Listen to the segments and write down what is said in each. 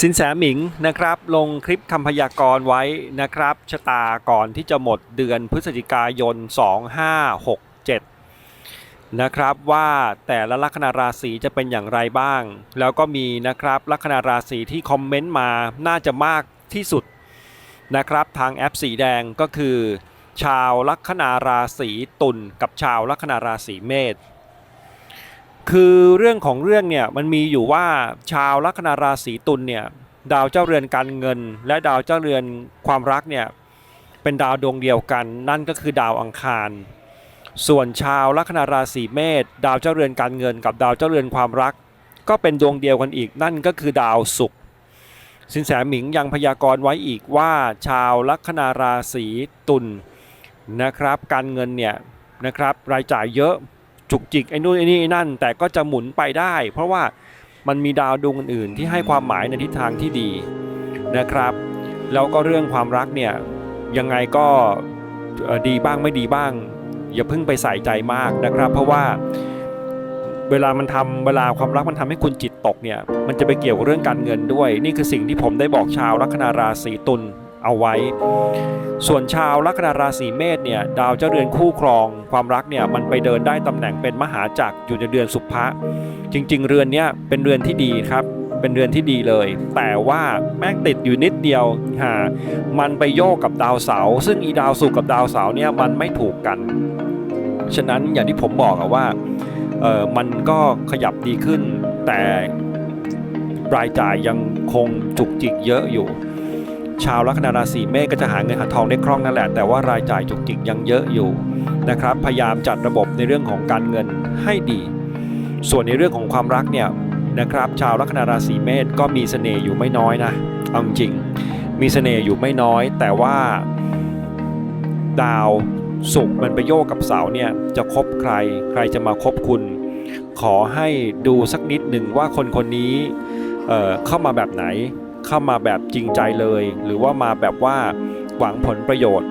สินแสหมิงนะครับลงคลิปคำพยากรณ์ไว้นะครับชะตาก่อนที่จะหมดเดือนพฤศจิกายน 2567 นะครับว่าแต่ละลัคนาราศีจะเป็นอย่างไรบ้าง แล้วก็มีนะครับลัคนาราศีที่คอมเมนต์มาน่าจะมากที่สุดนะครับทางแอปสีแดงก็คือ ชาวลัคนาราศีตุลกับชาวลัคนาราศีเมษ คือเรื่องของเรื่องเนี่ยมันมีอยู่ว่าชาวลัคนาราศีตุลเนี่ยดาวเจ้าเรือนการเงิน และดาวเจ้าเรือนความรักเนี่ยเป็นดาวดวงเดียวกัน นั่นก็คือดาวอังคาร ส่วนชาวลัคนาราศีเมษดาวเจ้าเรือนการเงิน กับดาวเจ้าเรือนความรัก ก็เป็นดวงเดียวกันอีก นั่นก็คือดาวศุกร์สินแสหมิงยังพยากรณ์ไว้อีกว่าชาวลัคนาราศีตุลนะครับ การเงินเนี่ยนะครับรายจ่ายเยอะ จุกจิกไอ้นู่นไอ้นี่ไอ้นั่น แต่ก็จะหมุนไปได้ เพราะว่ามันมีดาวดวงอื่นๆที่ให้ความหมายในทิศทางที่ดีนะครับ แล้วก็เรื่องความรักเนี่ยยังไงก็ดีบ้างไม่ดีบ้าง อย่าเพิ่งไปใส่ใจมากนะครับ เพราะว่าเวลามันทำเวลาความรักมันทำให้คุณจิตตกเนี่ยมันจะไปเกี่ยวกับเรื่องการเงินด้วย นี่คือสิ่งที่ผมได้บอกชาวลัคนาราศีตุล เอาไว้ ส่วนชาวลัคนาราศีเมษเนี่ยดาวเจ้าเรือนคู่ครอง ความรักเนี่ยมันไปเดินได้ตำแหน่งเป็นมหาจักรอยู่ในเดือนสุภะจริง ๆ เรือนเนี้ยเป็นเรือนที่ดีครับเป็นเรือนที่ดีเลย แต่ว่าแม่งติดอยู่นิดเดียวหามันไปโยกกับดาวเสาร์ซึ่งอีดาวศุกกับดาวเสาร์เนี่ยมันไม่ถูกกัน ฉะนั้นอย่างที่ผมบอกอะว่าเออมันก็ขยับดีขึ้น แต่รายจ่ายยังคงจุกจิกเยอะอยู่ ชาวลัคนาราศีเมษก็จะหาเงินหาทองได้คล่องนั่นแหละ แต่ว่ารายจ่ายจุกจิกยังเยอะอยู่นะครับ พยายามจัดระบบในเรื่องของการเงินให้ดี ส่วนในเรื่องของความรักเนี่ยนะครับชาวลัคนาราศีเมษก็มีเสน่ห์อยู่ไม่น้อยนะเอาจริงมีเสน่ห์อยู่ไม่น้อย แต่ว่าดาวศุกร์มันไปโยกกับเสาเนี่ยจะคบใคร ใครจะมาคบคุณ ขอให้ดูสักนิดหนึ่งว่าคนคนนี้เเข้ามาแบบไหน เข้ามาแบบจริงใจเลย หรือว่ามาแบบว่าหวังผลประโยชน์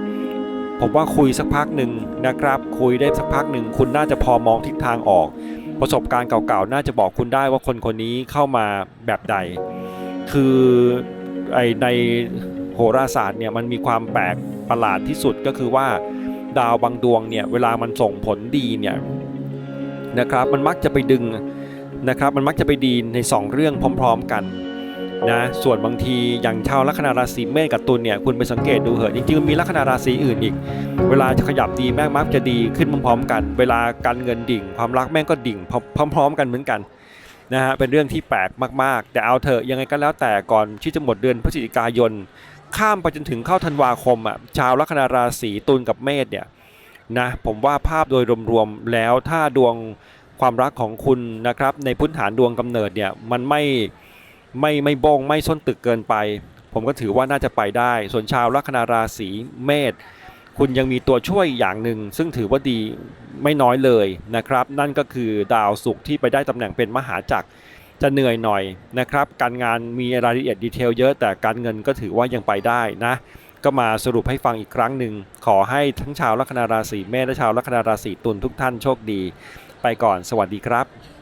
ผมว่าคุยสักพักหนึ่งนะครับ คุยได้สักพักหนึ่งคุณน่าจะพอมองทิศทางออก ประสบการณ์เก่าๆ น่าจะบอกคุณได้ว่าคนคนนี้เข้ามาแบบใด คือไอในโหราศาสตร์เนี่ยมันมีความแปลกประหลาดที่สุดก็คือว่าดาวบางดวงเนี่ยเวลามันส่งผลดีเนี่ยนะครับมันมักจะไปดึงนะครับมันมักจะไปดีในสองเรื่องพร้อม ๆ กัน นะส่วนบางทีอย่างชาวลัคนาราศีเมษกับตุลเนี่ยคุณไปสังเกตดูเหอะจริงๆมีลัคนาราศีอื่นอีก เวลาจะขยับดีแม่งมักจะดีขึ้นพร้อมๆกัน เวลาการเงินดิ่ง ความรักแม่งก็ดิ่งพร้อม ๆ กันเหมือนกันนะฮะเป็นเรื่องที่แปลกมากๆ แต่เอาเถอะยังไงก็แล้วแต่ก่อนที่จะหมดเดือนพฤศจิกายน ข้ามไปจนถึงเข้าธันวาคมอะชาวลัคนาราศีตุลกับเมษเนี่ยนะผมว่าภาพโดยรวมๆแล้วถ้าดวงความรักของคุณนะครับในพื้นฐานดวงกำเนิดเนี่ยมันไม่ ไม่ไม่บงไม่ส้นตึกเกินไป ผมก็ถือว่าน่าจะไปได้ ส่วนชาวลัคนาราศีเมษคุณยังมีตัวช่วยอย่างหนึ่ง ซึ่งถือว่าดีไม่น้อยเลยนะครับ นั่นก็คือดาวศุกร์ที่ไปได้ตำแหน่งเป็นมหาจักรจะเหนื่อยหน่อยนะครับ การงานมีรายละเอียดดีเทลเยอะ แต่การเงินก็ถือว่ายังไปได้นะ ก็มาสรุปให้ฟังอีกครั้งหนึ่ง ขอให้ทั้งชาวลัคนาราศีเมษและชาวลัคนาราศีตุลทุกท่านโชคดี ไปก่อนสวัสดีครับ